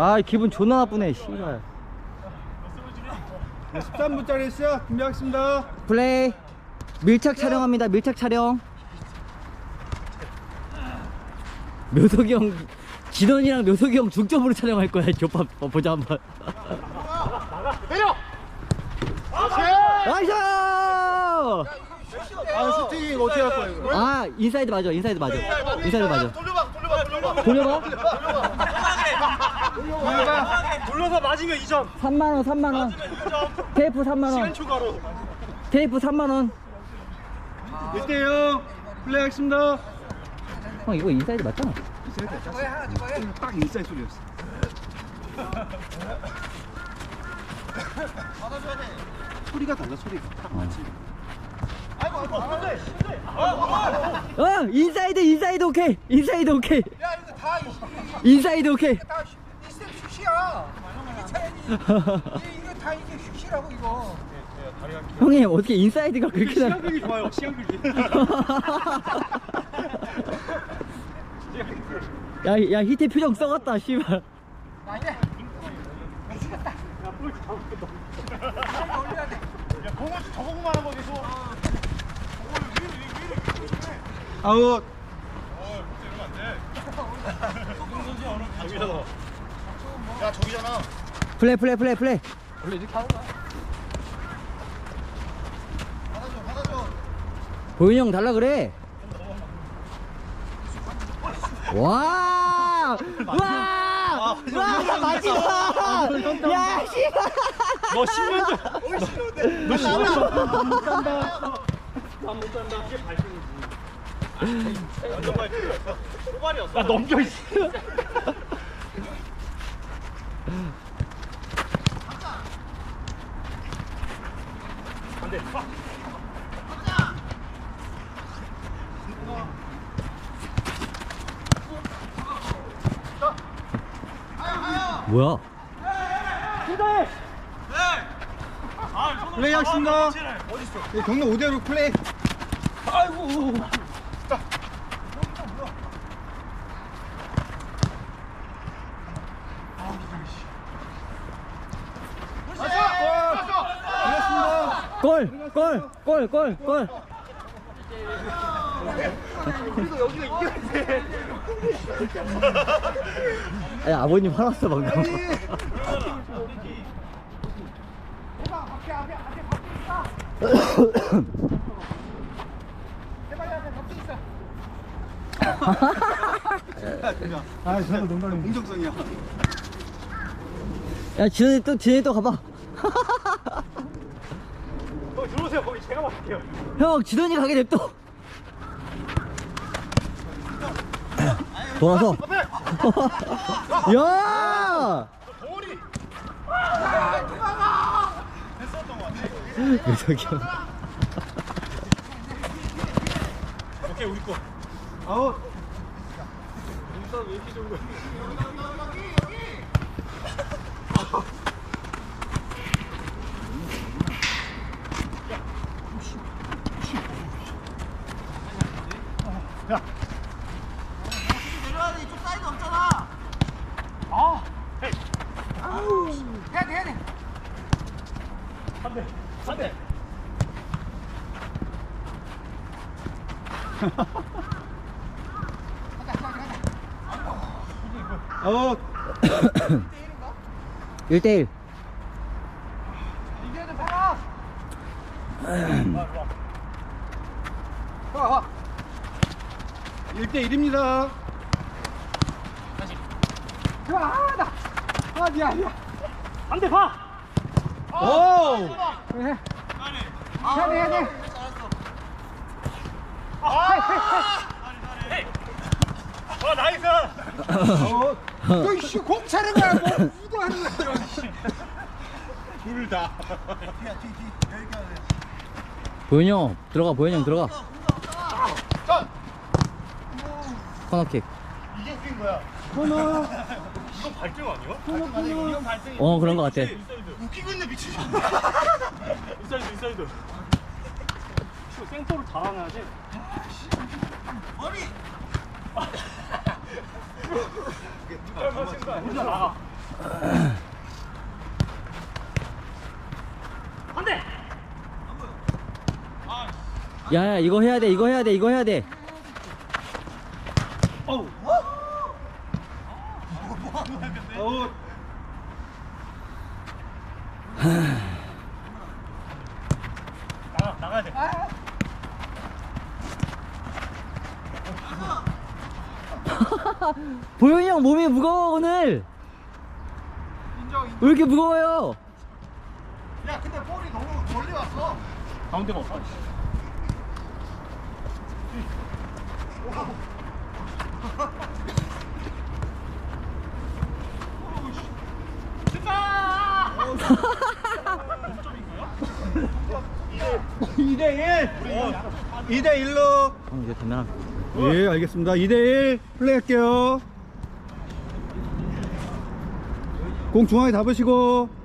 아 기분 존나 나쁘네 씨발. 13분짜리 시작 준비하겠습니다. 플레이. 밀착 촬영합니다 밀착 촬영. 묘석이 형 진원이랑 묘석이 형 중점으로 촬영할 거야 조밥. 어, 보자 한번. 내려! 나이스! 아, 슈팅 어떻게 할 거야, 이거? 아 인사이드 맞아 인사이드 맞아. 인사이드 맞아. 돌려봐 돌려봐. 돌려봐? 돌려봐. 돌려봐. 돌려서 맞으면 2점. 3만 원 3만 원. 테이프 3만원. 추가로. 테이프 3만 원. 1대 0 플레이하겠습니다. 형 이거 인사이드 맞잖아. 딱 인사이드 소리였어. 소리가 달라, 소리가. 딱 맞지. 어 인사이드 인사이드 오케이. 인사이드 오케이. 야 이거 다 인사이드 오케이 다 슛이야. 이게 차야지. 이게 이거 다 이게 슛이라고 이거. 형님 어떻게 인사이드가 그렇게 나 시간극이 좋아요 시간극이 야, 야, 히트 표정 썩었다, 씨발. 나 이제 미치겠다. 빨리 올려야 돼. 야 공을 저거만 하는 거 계속 아웃. 저기잖아 야 저기잖아 플레이, 플레이, 플레이, 플레이. 보윤이 형 달라 그래. 와! 와! 와! 마지막! 야, 씨발! 너 10년 전너 10년 전못 간다 나못 간다 이게 발전이지 완전 발전이었어 후반이었어 아 넘겨 있어 뭐야? 플레이 하겠습니다. 네, 경로 5대로 플레이. 아이고. 골! 골! 골! 골! 골! 야, 아버님 화났어, 방금. 아, 저도 농담이 공정성이야. 야, 진현이 또, 진현이 또 가봐. 거기 들어오세요 거기 제가 맡을게요 형, 진원이 가게 냅둬. 돌아서. 야! 유석이 형. 오케이 우리 거 아웃. 눈싸움 왜 이렇게 좋은 거야 내려야 돼. 이쪽 사이드 없잖아. 아 헤이 해야 돼 해야 돼. 한대 한대 아웃. 1대1. 이겨야 돼 봐라. 와 와. 1대1입니다. 좋아 아, 나. 아 미안 미안. 한대 봐 오! 해. 해야 돼 해야 돼. 아 아웃. 너이씨 공 차는 거야 뭐 우도하는 거야. 둘다 보현이 형, 들어가, 보현이 형, 들어가. 코너킥. 이게 웃긴 거야 코너. 이건 발등 아니야? 코너. 어, 그런 거 같아. 인사이드 웃기고 있네 미친 인사이드 인사이드 이거 생포를 잘하나지 머리 혼자 나가 안돼. 야야 이거 해야 돼 이거 해야 돼 이거 해야 돼. 어우. 어우. 나가 나가야 돼 보현이 형 몸이 무거워 오늘 인정 인정 왜 이렇게 무거워요 야 근데 볼이 너무 멀리 왔어 가운데가 없어 이대 1. 2대 1로. 형 이제 되면 예, 알겠습니다. 2대 1 플레이할게요. 공 중앙에 잡으시고.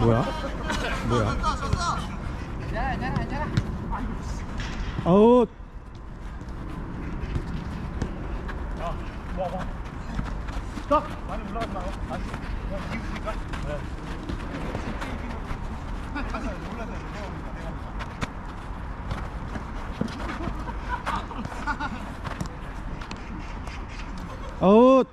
뭐야? 뭐야? 아웃. 자 많이 올라가지 마요 아니 그냥 이기니까 아웃.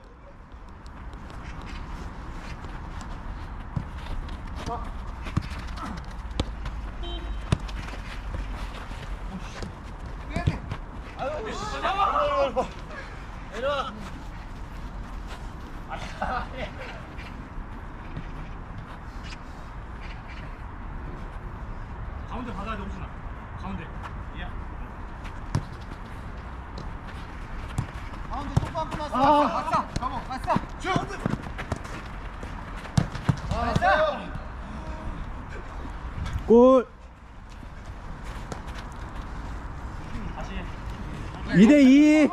가운데 받아야 돼 호준아 가운데 예 가운데 또 빵구 났어 왔어 가보 왔어 쭉 왔어 골. 다시 2대 2.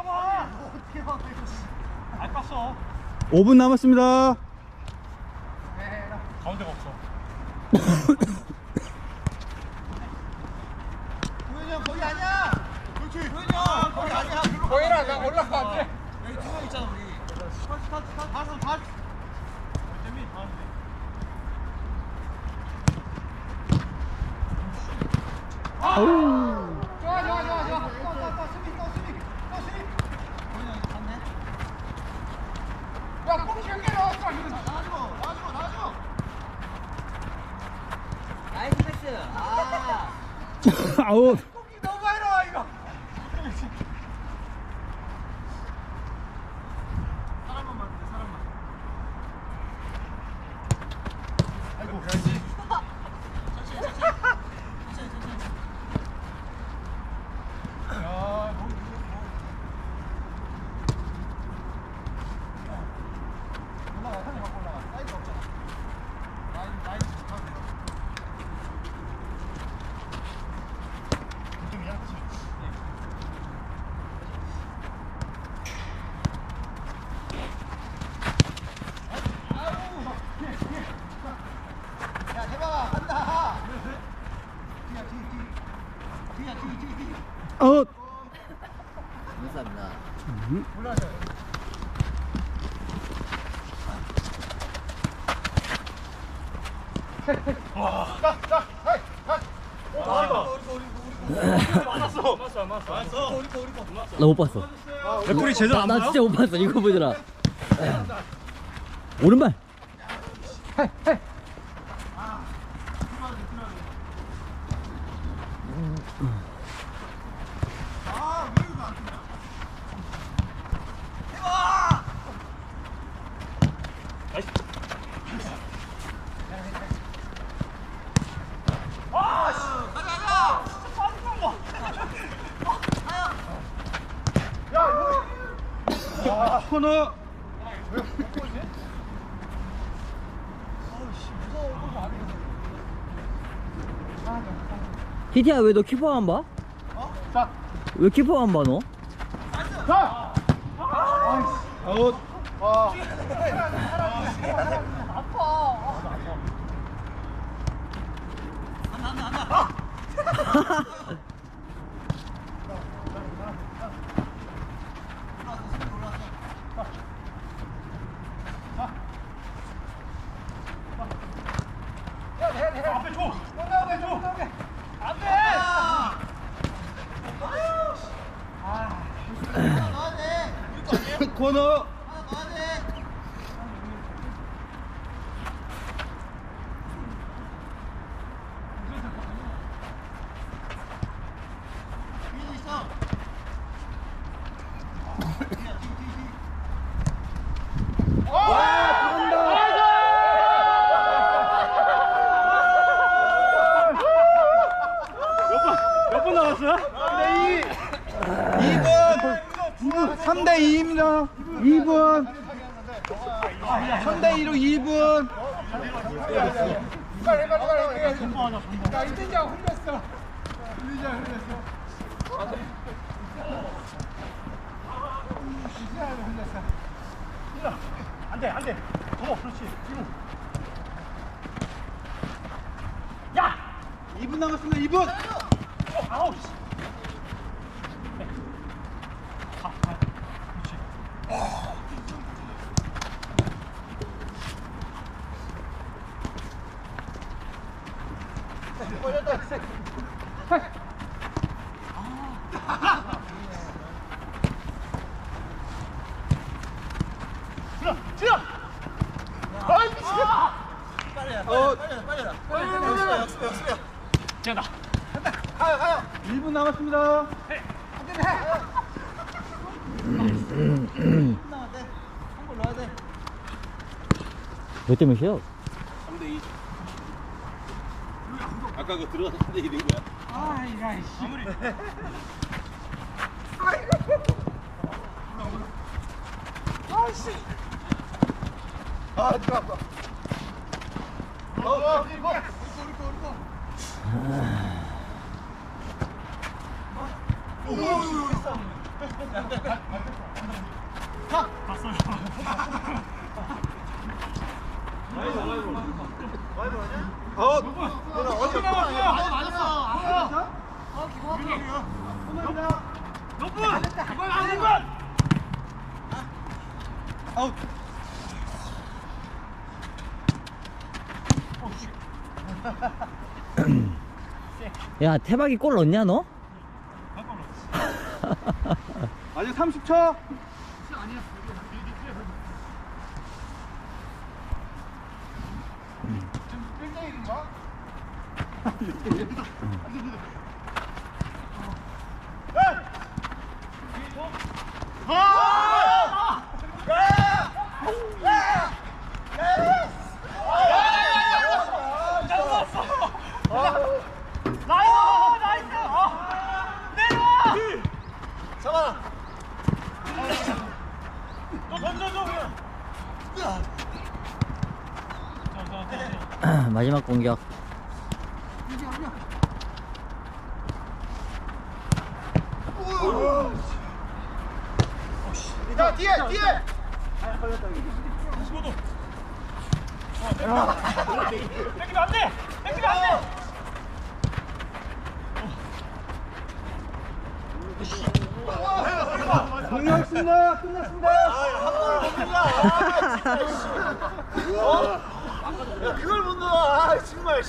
안 깠어 5분 남았습니다. 가운데가 없어 도현이 형 거기 아니야 그렇지 도현이 형 거기 아니야 보이라 나 올라가 안돼 여기 두 명 있잖아 우리 아우. 아웃. 꽁치 너무 많이 나와 이거 사람만 맞는데 사람만 아이고 그래야지 야, 뭐, 올라가, 형이 갖고 올라가. 사이즈 없잖아. 라인, 라인 하면 돼요. 동점이야 그치 야, 대박아, 간다. 뒤야, 뒤, 뒤. 뒤야, 뒤, 뒤, 뒤. 아웃. 감사합니다 올라가자. 맞았어 맞았어 맞았어 나못 봤어 레프리 제대로 나, 안 나? 진짜 못 봤어 이거 보더라 오른발 아, 아, 코너. 히티야 왜 너 키퍼 안 봐? 자, 왜 키퍼 안 봐 너? 자. 아웃. 와. 아파. 안나 3대 2로 2분 빨리 빨리 빨리 야 이진장 흘렸어 이진장 흘렸어 이진장 흘렸어 안 돼, 안 돼. 더, 그렇지. 뒤로. 2분 남았습니다 2분 어, 아우, 씨. 가, 가. 그렇지. 지나, 지나. 아이, 미친. 어 지나. 1분 남았습니다. 몇 대 몇이요? 아까 그 들어가서 3대 1인 거야? 아 들어갔다 어 이거 야 태박이 골 넣냐 너? 아직 30초 나이스! 나이스! 어! 내려와! 잡아 너 던져줘, 그냥. 자, 자, 자, 자. 마지막 공격 야 뒤에 뒤에 뺏기면 안 돼! 뺏기면 안 돼! 종료했습니다 끝났습니다 그걸 못 넣어. 아 정말